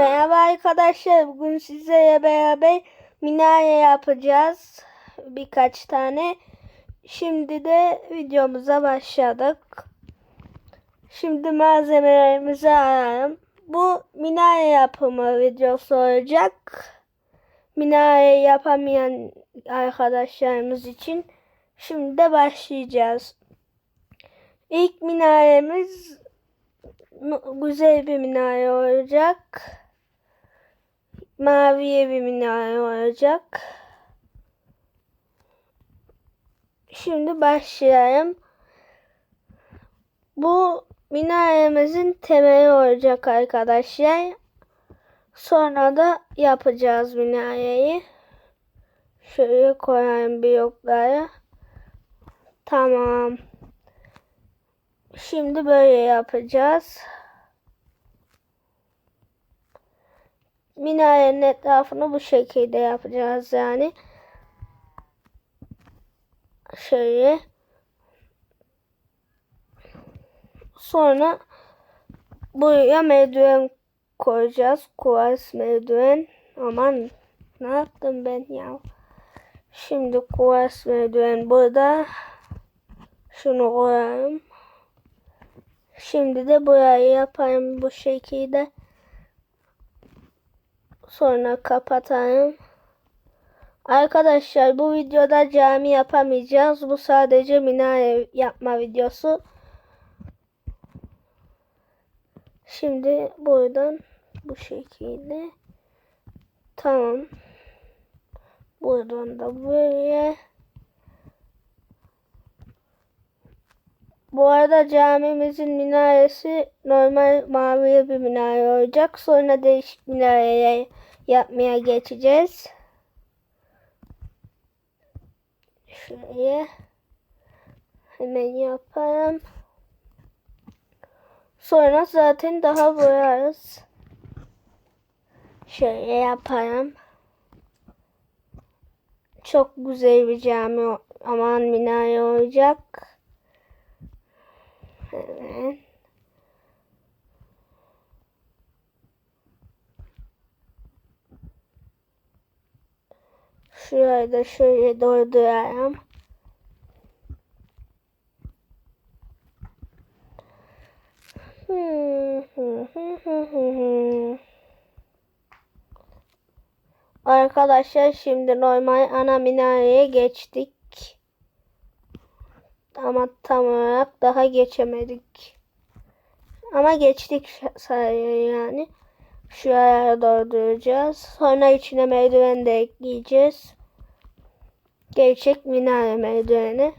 Merhaba arkadaşlar. Bugün sizlerle beraber minare yapacağız. Birkaç tane. Şimdi de videomuza başladık. Şimdi malzemelerimizi arayalım. Bu minare yapımı videosu olacak. Minare yapamayan arkadaşlarımız için. Şimdi de başlayacağız. İlk minaremiz güzel bir minare olacak. Maviye bir minare olacak. Şimdi başlayalım. Bu minaremizin temeli olacak arkadaşlar. Sonra da yapacağız minareyi. Şöyle koyayım blokları. Tamam. Şimdi böyle yapacağız. Minarenin etrafını bu şekilde yapacağız yani. Şöyle. Sonra buraya merdiven koyacağız. Kuvars merdiven. Aman ne yaptım ben ya. Şimdi kuvars merdiven burada. Şunu koyalım. Şimdi de burayı yapayım bu şekilde. Sonra kapatayım. Arkadaşlar bu videoda cami yapamayacağız. Bu sadece minare yapma videosu. Şimdi buradan bu şekilde. Tamam. Buradan da böyle. Bu arada camimizin minaresi normal mavi bir minare olacak. Sonra değişik minareye yapmaya geçeceğiz. Şuraya hemen yapalım. Sonra zaten daha boyarız. Şöyle yapalım. Çok güzel bir cami aman minare olacak. Hemen. Şurayı da şöyle doldurayım. Arkadaşlar şimdi normal ana minareye geçtik. Ama tam olarak daha geçemedik. Ama geçtik sayı yani. Şuraya dolduracağız. Sonra içine merdiven de ekleyeceğiz. Gerçek minare merdiveni.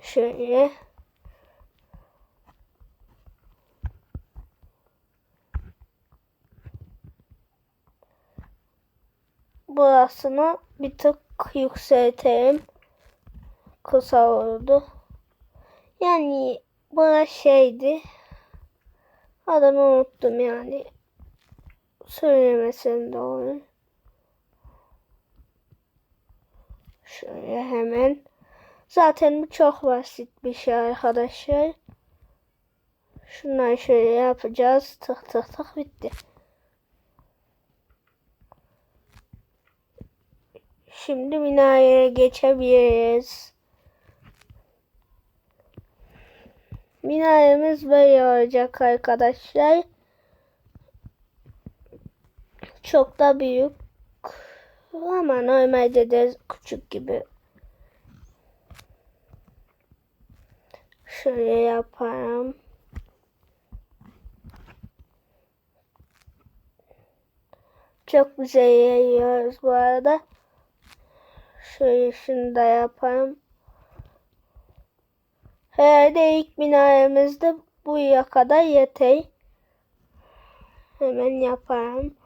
Şöyle. Burasını bir tık yükseltelim. Kısa oldu. Yani burası şeydi. Adını unuttum yani. Söylemesem de Şöyle hemen. Zaten bu çok basit bir şey arkadaşlar. Şunları şöyle yapacağız. Tık tık tık bitti. Şimdi minareye geçebiliriz. Minaremiz böyle olacak arkadaşlar. Çok da büyük. Ama normalde de küçük gibi. Şöyle yaparım. Çok güzel yayıyoruz bu arada. Şöyle şunu da yapalım. Herhalde ilk minaremizde buraya kadar yeter. Hemen yaparım.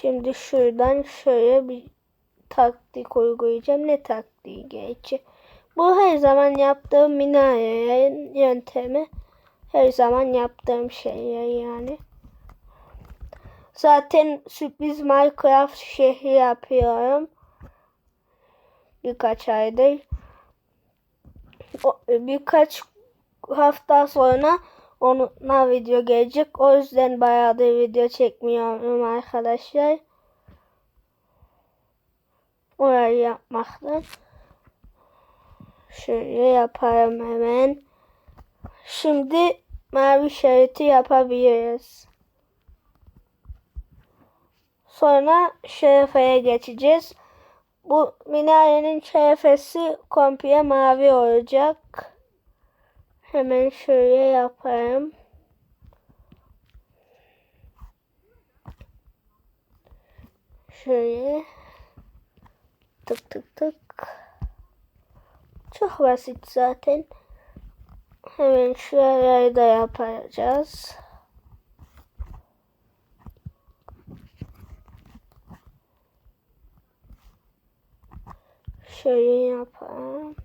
Şimdi şuradan şöyle bir taktik uygulayacağım. Ne taktiği gerçi? Bu her zaman yaptığım minare yöntemi. Her zaman yaptığım şeyler yani. Zaten sürpriz Minecraft şehri yapıyorum. Birkaç aydır. Birkaç hafta sonra onunla video gelecek. O yüzden bayağıdır video çekmiyorum arkadaşlar. Orayı yapmaktan. Şöyle yaparım hemen. Şimdi mavi şeriti yapabiliriz. Sonra şerefeye geçeceğiz. Bu minarenin şerefesi komple mavi olacak. Hemen şöyle yaparım. Şöyle tık tık tık. Çok basit zaten. Hemen şurayı da yapacağız. Şöyle yapalım.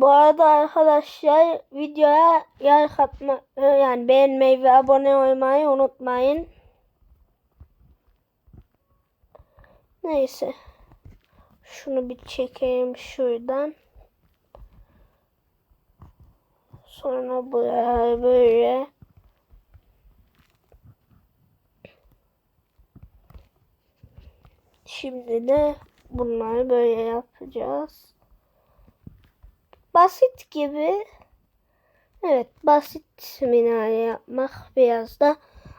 Bu arada arkadaşlar videoya yer katma yani beğenmeyi ve abone olmayı unutmayın. Neyse. Şunu bir çekeyim şuradan. Sonra buraya böyle. Şimdi de bunları böyle yapacağız. Basit gibi. Evet basit minare yapmak biraz da.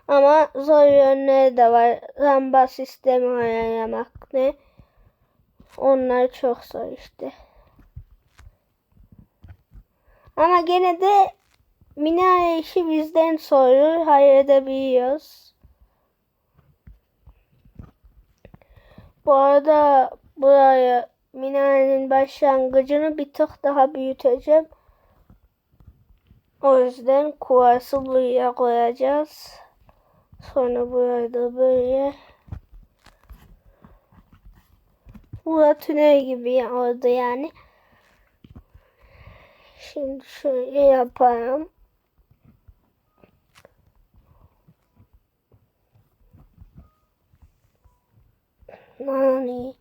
Ama zor yönleri de var. Lamba sistemi ayarlamak ne. Onlar çok zor işte. Ama gene de minare işi bizden sorulur. Halledebiliyoruz. Bu arada buraya minarenin başlangıcını bir tık daha büyüteceğim. O yüzden kuvası buraya koyacağız. Sonra burayı da böyle. Bura tünel gibi oldu yani. Şimdi şöyle yapalım. Nani.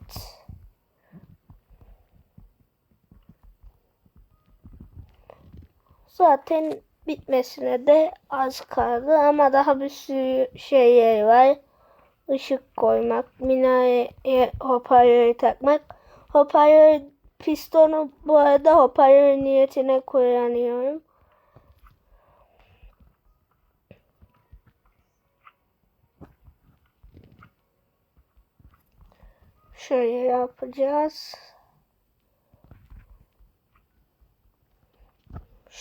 Zaten bitmesine de az kaldı ama daha bir sürü şey var. Işık koymak, minareye hoparlörü takmak. Hoparlör pistonu bu arada hoparlör niyetine kullanıyorum. Şöyle yapacağız.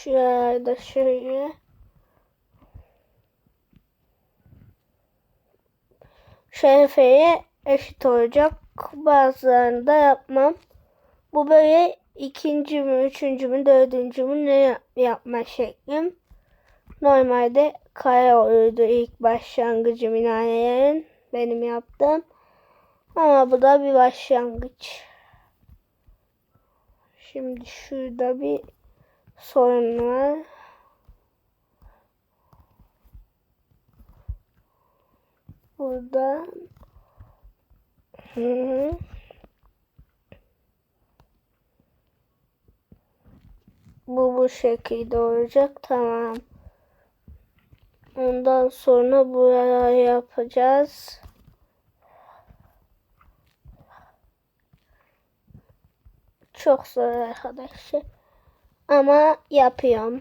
Şuraya da şöyle. Şerefeye eşit olacak. Bazılarında yapmam. Bu böyle ikinci mü, üçüncü mü, dördüncü mü ne yapma şeklim. Normalde kare olurdu ilk başlangıcı minarelerin benim yaptığım. Ama bu da bir başlangıç. Şimdi şurada bir sorun var. Burada Hı -hı. Bu bu şekilde olacak. Tamam. Ondan sonra buraya yapacağız. Çok zor arkadaşlar. Ama yapıyorum.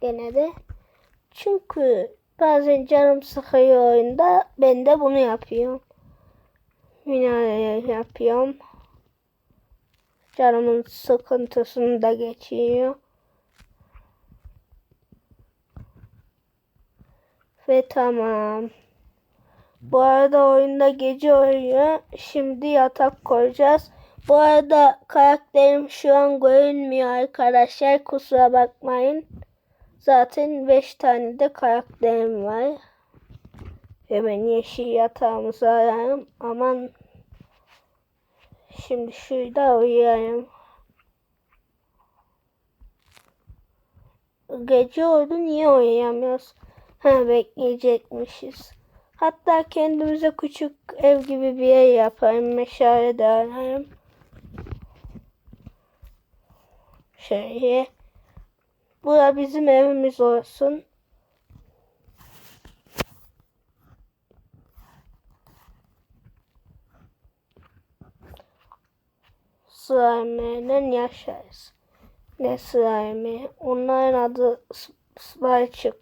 Gene de. Çünkü bazen canım sıkıyor oyunda. Ben de bunu yapıyorum. Minare yapıyorum. Canımın sıkıntısını da geçiyor. Ve tamam. Bu arada oyunda gece oynuyor. Şimdi yatak koyacağız. Bu arada karakterim şu an görünmüyor arkadaşlar. Kusura bakmayın. Zaten 5 tane de karakterim var. Hemen yeşil yatağımızı arayalım. Aman. Şimdi şurada uyuyayım. Gece oldu niye uyuyamıyoruz? Ha bekleyecekmişiz. Hatta kendimize küçük ev gibi bir yer yaparım. Meşale de ararım. Şöyle. Bura bizim evimiz olsun. Slime'den yaşarız. Ne slime? Onların adı Spyçık.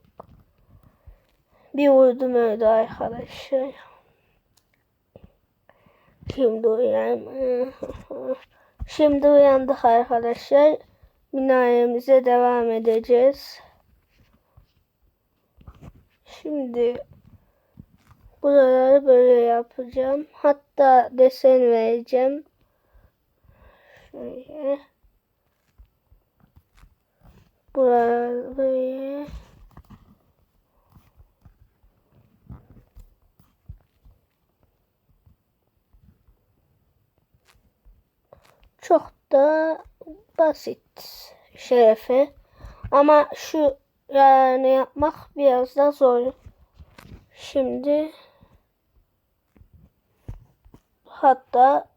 Bir vurdum öldü arkadaşlar. Şimdi uyan. Şimdi uyandık arkadaşlar. Minaremize devam edeceğiz. Şimdi buraları böyle yapacağım. Hatta desen vereceğim. Şöyle. Buraları böyle. Çok da basit şerefe. Ama şu yani yapmak biraz da zor. Şimdi hatta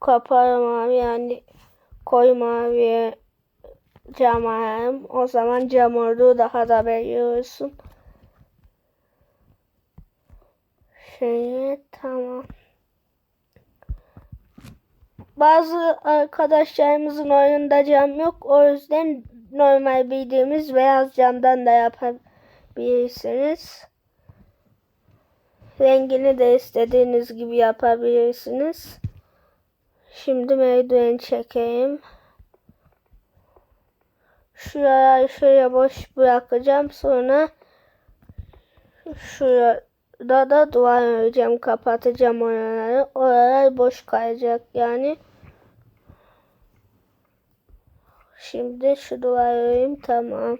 kaparım yani koyu maviye cam ayarım. O zaman cam olduğu daha da veriyorsun. Şöyle tamam. Bazı arkadaşlarımızın oyunda cam yok. O yüzden normal bildiğimiz beyaz camdan da yapabilirsiniz. Rengini de istediğiniz gibi yapabilirsiniz. Şimdi merdiven çekeyim. Şuraya şöyle boş bırakacağım. Sonra şurada da duvar öreceğim. Kapatacağım oraları. Oralar boş kalacak yani. Şimdi şu duvarı öreyim. Tamam.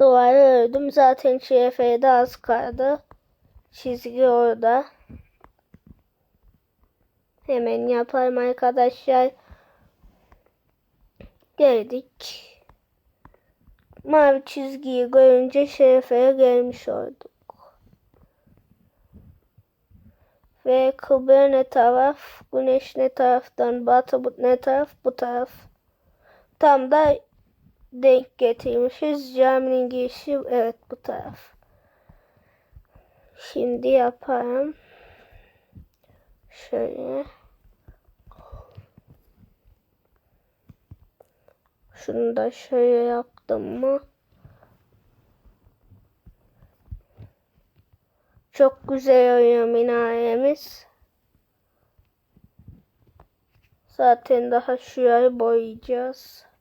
Duvarı ördüm. Zaten şefeye de az kaldı. Çizgi orada. Hemen yaparım arkadaşlar. Geldik. Mavi çizgiyi görünce şerefeye gelmiş olduk. Ve kıble ne taraf, güneş ne taraftan, batı ne taraf, bu taraf. Tam da denk getirmişiz. Caminin girişi evet bu taraf. Şimdi yapalım. Şöyle. Şunu da şöyle yaptım mı? Çok güzel oluyor minaremiz. Zaten daha şurayı boyayacağız.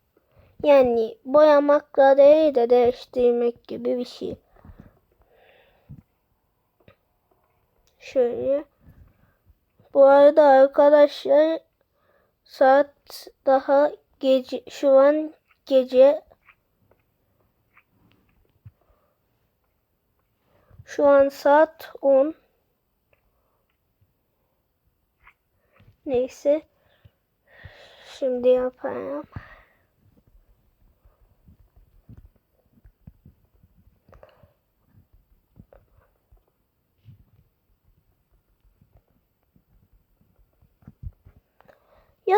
Yani boyamakla değil de değiştirmek gibi bir şey. Şöyle. Bu arada arkadaşlar saat daha gece şu an gece şu an saat 10 neyse şimdi yapayım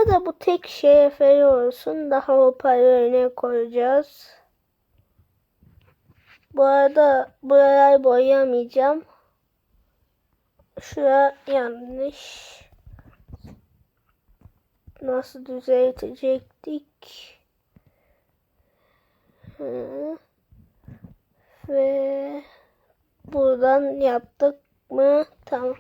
Da bu tek şeye feri olsun. Daha hoparlörüne koyacağız. Bu arada burayı boyamayacağım. Şura yanlış. Nasıl düzeltecektik? Hı. Ve buradan yaptık mı? Tamam.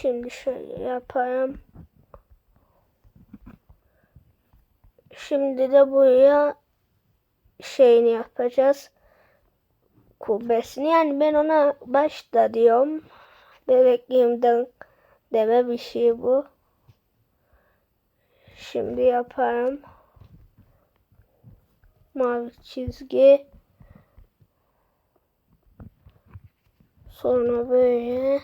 Şimdi şöyle yapayım. Şimdi de buraya şeyini yapacağız. Kubbesini. Yani ben ona başta diyorum. Bebekliğimden deme bir şey bu. Şimdi yaparım. Mavi çizgi. Sonra böyle.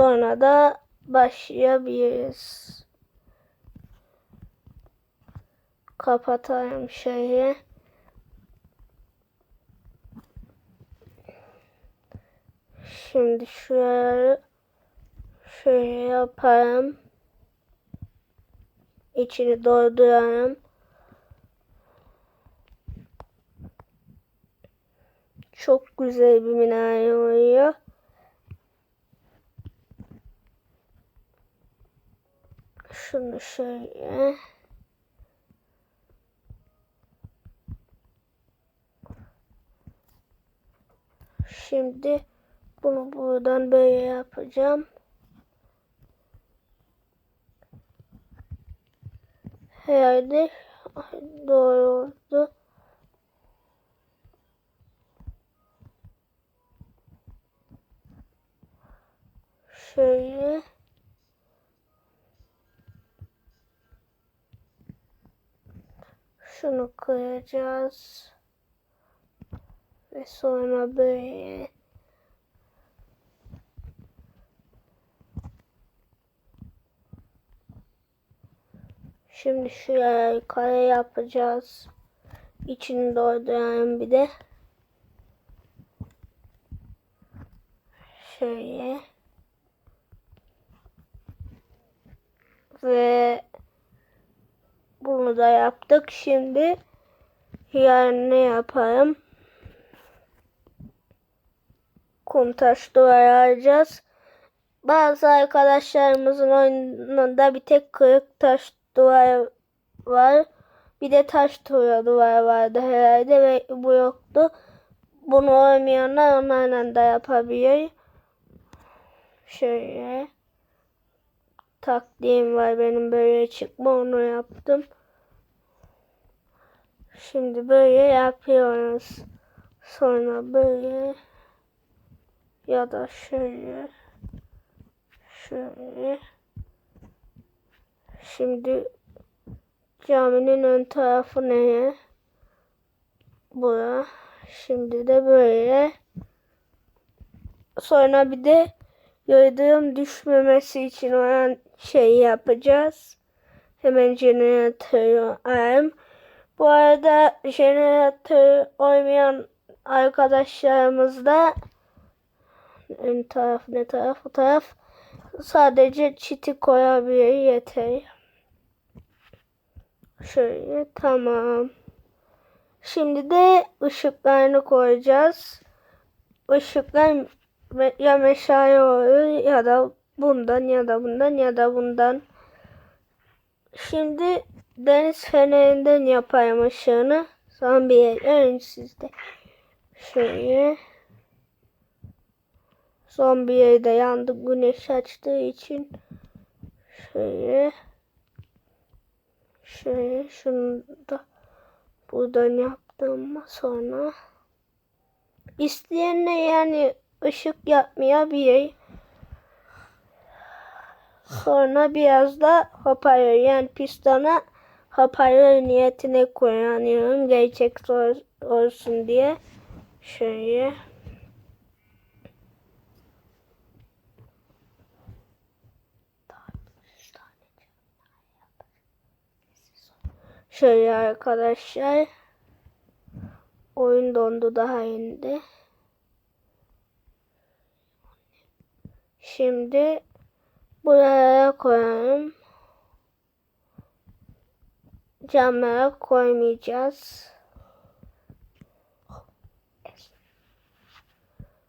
Sonra da başlayabiliriz. Kapatayım şeyi. Şimdi şuraya şöyle yaparım. İçini doldurarım. Çok güzel bir minare oluyor. Şunu şöyle. Şimdi bunu buradan böyle yapacağım. Herhalde doğru oldu. Şöyle. Şunu koyacağız. Ve sonra böyle. Şimdi şuraya kare yapacağız. İçini dolduralım bir de. Şöyle. Ve bunu da yaptık. Şimdi yarın ne yapalım? Kum taş duvar arayacağız. Bazı arkadaşlarımızın oyununda bir tek kırık taş duvar var. Bir de taş tuğla duvar vardı herhalde ve bu yoktu. Bunu olmayanlar onlarla da yapabilir. Şöyle taktiğim var benim böyle çıkma onu yaptım. Şimdi böyle yapıyoruz. Sonra böyle ya da şöyle şöyle Şimdi caminin ön tarafı neye? Bura. Şimdi de böyle. Sonra bir de yıldırım düşmemesi için olan şeyi yapacağız. Hemen jeneratörü arayayım. Bu arada jeneratör olmayan arkadaşlarımız da ön taraf ne taraf bu taraf sadece çiti koyabilir yeter. Şöyle tamam. Şimdi de ışıklarını koyacağız. Işıklar ya meşale olur ya da bundan ya da bundan ya da bundan. Şimdi deniz fenerinden yapayım ışığını. Son bir yer sizde. Şöyle. Son bir yerde yandı güneş açtığı için. Şöyle. Şöyle şunu da buradan yaptım sonra isteyenle yani ışık yapmayabilir. Sonra biraz da hoparlör yani pistona hoparlör niyetine kullanıyorum. Gerçek olsun diye. Şöyle. Şöyle arkadaşlar. Oyun dondu daha indi. Şimdi buraya koyalım. Camlara koymayacağız.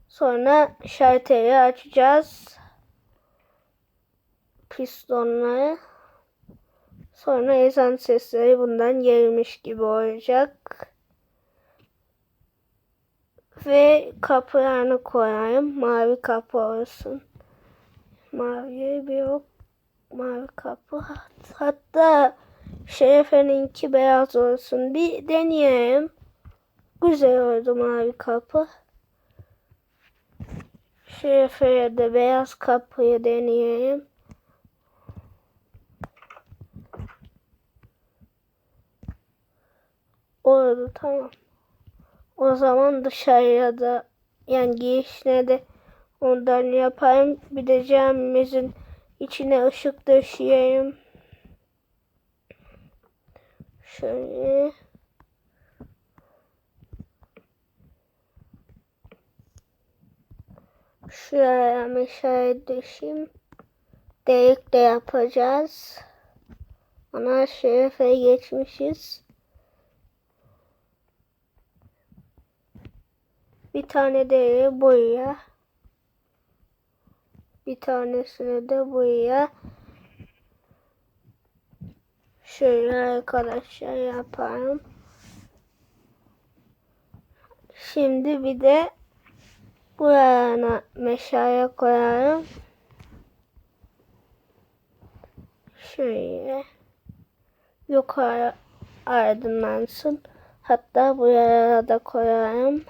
Sonra şalteri açacağız. Pistonları. Sonra ezan sesleri bundan gelmiş gibi olacak. Ve kapılarını koyayım. Mavi kapı olsun. Mavi bir yok. Mavi kapı. Hatta Şerefe'ninki beyaz olsun. Bir deneyelim. Güzel oldu mavi kapı. Şifreye de beyaz kapıyı deneyeyim. Oldu tamam. O zaman dışarıya da yani girişine de ondan yapayım. Bir de camimizin içine ışık döşeyeyim. Şöyle. Şuraya meşale düşeyim. Delik de yapacağız. Ana şerefe geçmişiz. Bir tane de buraya. Bir tanesini de buraya. Şöyle arkadaşlar yapalım. Şimdi bir de buraya meşale koyarım. Şöyle yukarı aydınlansın. Hatta buraya da koyarım.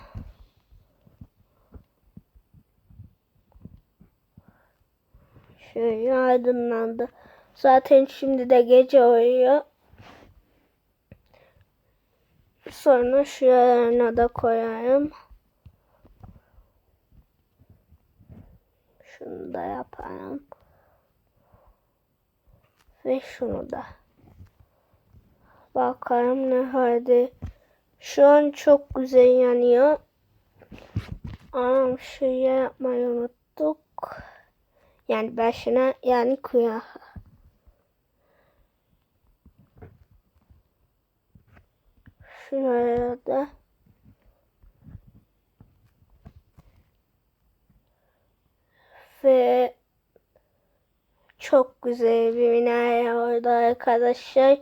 Şöyle aydınlandı. Zaten şimdi de gece oluyor. Sonra şuralarına da koyarım. Şunu da yaparım. Ve şunu da. Bakalım ne halde. Şu an çok güzel yanıyor. Anam şuraya yapmayı unuttuk. Yani başına yani kuyağı. Şuraya ve çok güzel bir minare oldu arkadaşlar.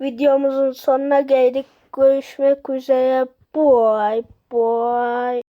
Videomuzun sonuna geldik. Görüşmek üzere. Bye bye.